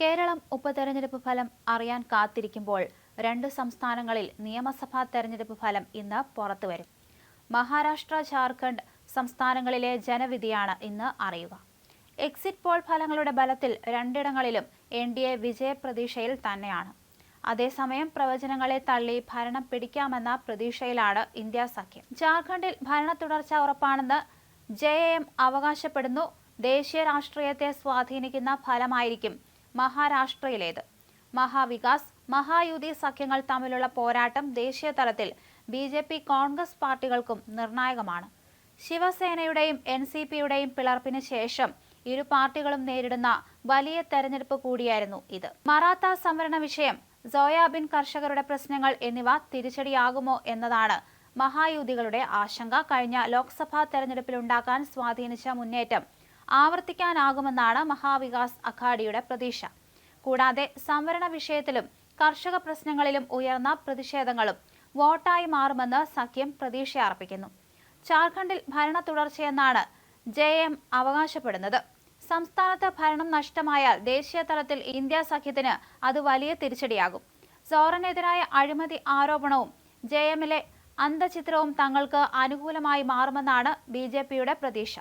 കേരളം ഉപതെരഞ്ഞെടുപ്പ് ഫലം അറിയാൻ കാത്തിരിക്കുമ്പോൾ രണ്ട് സംസ്ഥാനങ്ങളിൽ നിയമസഭാ തെരഞ്ഞെടുപ്പ് ഫലം ഇന്ന് പുറത്തുവരും. മഹാരാഷ്ട്ര ജാർഖണ്ഡ് സംസ്ഥാനങ്ങളിലെ ജനവിധിയാണ് ഇന്ന് അറിയുക. എക്സിറ്റ് പോൾ ഫലങ്ങളുടെ ബലത്തിൽ രണ്ടിടങ്ങളിലും എൻ ഡി എ വിജയപ്രതീക്ഷയിൽ തന്നെയാണ്. അതേസമയം പ്രവചനങ്ങളെ തള്ളി ഭരണം പിടിക്കാമെന്ന പ്രതീക്ഷയിലാണ് ഇന്ത്യ സഖ്യം. ജാർഖണ്ഡിൽ ഭരണ തുടർച്ച ഉറപ്പാണെന്ന് ജെ എം അവകാശപ്പെടുന്നു. ദേശീയ രാഷ്ട്രീയത്തെ സ്വാധീനിക്കുന്ന ഫലമായിരിക്കും മഹാരാഷ്ട്രയിലേത്. മഹാവികാസ് മഹായുതി സഖ്യങ്ങൾ തമ്മിലുള്ള പോരാട്ടം ദേശീയ തലത്തിൽ ബി ജെ പി കോൺഗ്രസ് പാർട്ടികൾക്കും നിർണായകമാണ്. ശിവസേനയുടെയും എൻ സി പിയുടെയും പിളർപ്പിന് ശേഷം ഇരു പാർട്ടികളും നേരിടുന്ന വലിയ തെരഞ്ഞെടുപ്പ് കൂടിയായിരുന്നു ഇത്. മറാത്ത സംവരണ വിഷയം സോയാബിൻ കർഷകരുടെ പ്രശ്നങ്ങൾ എന്നിവ തിരിച്ചടിയാകുമോ എന്നതാണ് മഹായുതികളുടെ ആശങ്ക. കഴിഞ്ഞ ലോക്സഭാ തെരഞ്ഞെടുപ്പിലുണ്ടാക്കാൻ സ്വാധീനിച്ച മുന്നേറ്റം ആവർത്തിക്കാനാകുമെന്നാണ് മഹാവികാസ് അഘാഡിയുടെ പ്രതീക്ഷ. കൂടാതെ സംവരണ വിഷയത്തിലും കർഷക പ്രശ്നങ്ങളിലും ഉയർന്ന പ്രതിഷേധങ്ങളും വോട്ടായി മാറുമെന്ന് സഖ്യം പ്രതീക്ഷ അർപ്പിക്കുന്നു ജാർഖണ്ഡിൽ ഭരണ തുടർച്ചയെന്നാണ് ജെ എം അവകാശപ്പെടുന്നത്. സംസ്ഥാനത്ത് ഭരണം നഷ്ടമായാൽ ദേശീയ തലത്തിൽ ഇന്ത്യ സഖ്യത്തിന് അത് വലിയ തിരിച്ചടിയാകും. സോറനെതിരായ അഴിമതി ആരോപണവും ജെ എമ്മിലെ അന്തചിത്രവും തങ്ങൾക്ക് അനുകൂലമായി മാറുമെന്നാണ് ബി പ്രതീക്ഷ.